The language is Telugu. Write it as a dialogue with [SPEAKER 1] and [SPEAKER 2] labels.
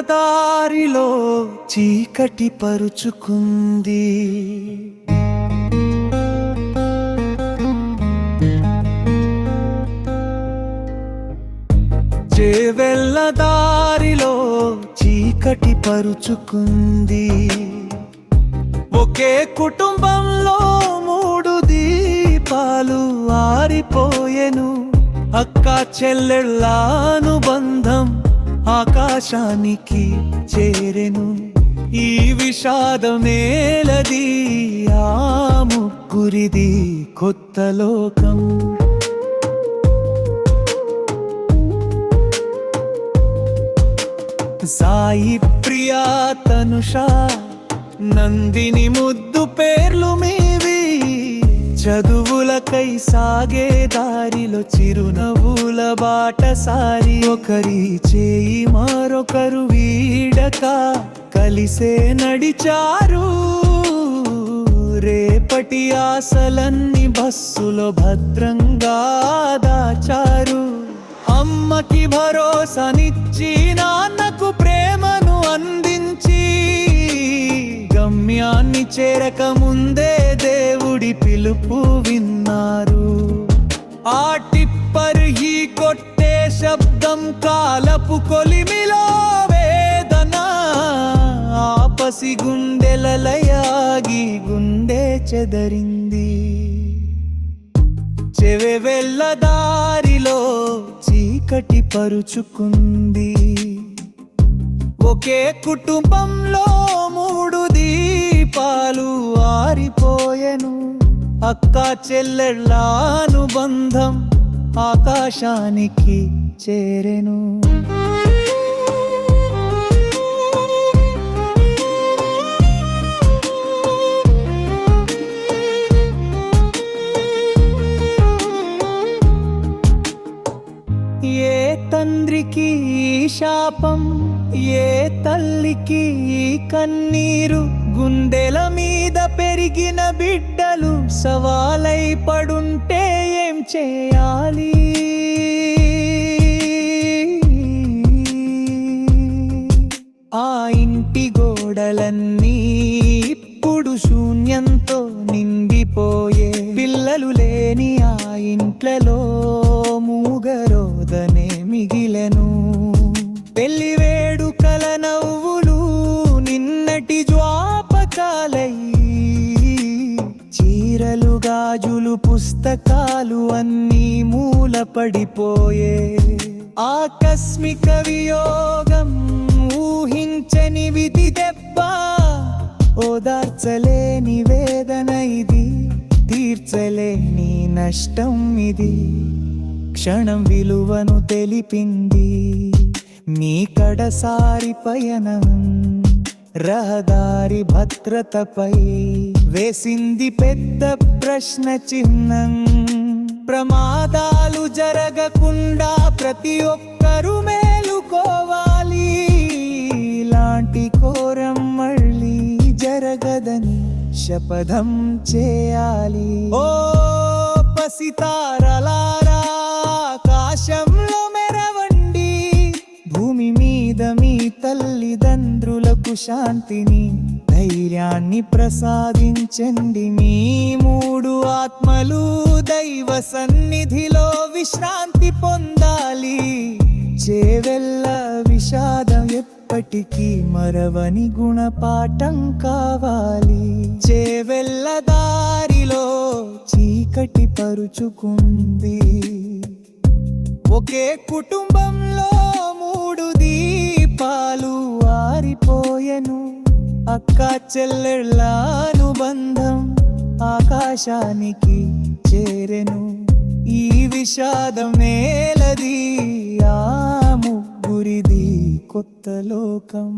[SPEAKER 1] దారిలో చీకటి పరుచుకుంది. చేవెళ్ళ దారిలో చీకటి పరుచుకుంది. ఒకే కుటుంబంలో మూడు దీపాలు ఆరిపోయెను. అక్క చెల్లెళ్ళ అనుబంధం ఆకాశానికి చేరెను. ఈ విషాదమేలది ఆ ముగ్గురిది కొత్త లోకం. సాయి ప్రియా తనుష నందిని ముద్దు పేర్లు మీ చదువులకై సాగే దారిలో చిరునవ్వుల బాటసారి. ఒకరి చేయి మరొకరు వీడక కలిసే నడిచారు. రేపటి ఆశలన్నీ బస్సులో భద్రంగా దాచారు. అమ్మకి భరోసానిచ్చి నాన్నకు ప్రేమను టిప్పర్ ఈ కొట్టే శబ్దం కాలపు కొలిమిలో వేదన. ఆపసి గుండెలలయాగి గుండె చెదరింది. చెవె వెళ్ళదారిలో చీకటి పరుచుకుంది. ఒకే కుటుంబంలో మూడు దీపాలు ఆరిపోయెను. అక్క చెల్లెళ్ళ అనుబంధం ఆకాశానికి చేరెను. ఏ తండ్రికి శాపం ఏ తల్లికి కన్నీరు గుండెల మీద పెరిగిన బిడ్డలు సవాలై పడుంటే చేయాలి. ఆ ఇంటి గోడలన్నీ ఇప్పుడు శూన్యంతో నిండిపోయే. పిల్లలు లేని ఆ ఇంట్లలో మూగరోదనే మిగిలెను. పెళ్ళి వేడుకల నవ్వులు నిన్నటి జ్వాపకాలై. చీరలు గాజులు పుస్తకాలు అన్నీ మూల పడిపోయే ఆకస్మిక వియోగం ఊహించని విధి దెబ్బ. ఓదార్చలేని వేదన ఇది తీర్చలేని నష్టం ఇది. క్షణం విలువను తెలిపింది మీ కడసారి పయనం రహదారి భద్రతపై వేసింది పెద్ద ప్రశ్న చిహ్నం. ప్రమాదాలు జరగకుండా ప్రతి ఒక్కరూ మేలుకోవాలి. ఇలాంటి కోరం మళ్ళీ జరగదని శపథం చేయాలి. ఓ పసితారలారా ఆకాశంలో మెరవండి. భూమి మీద మీ తల్లిదండ్రులకు శాంతిని ధైర్యాన్ని ప్రసాదించండి మీ మూడు ఆత్మలు. దైవ సన్నిధిలో విశ్రాంతి పొందాలి. చేవెల్ల విషాదం ఎప్పటికీ మరవని గుణపాఠం కావాలి. చేవెల్ల దారిలో చీకటి పరుచుకుంది. ఒకే కుటుంబంలో మూడు దీప అక్క చెల్లెళ్ళ అనుబంధం ఆకాశానికి చేరెను. ఈ విషాదం నేలది ఆ ముగ్గురిది కొత్త లోకం.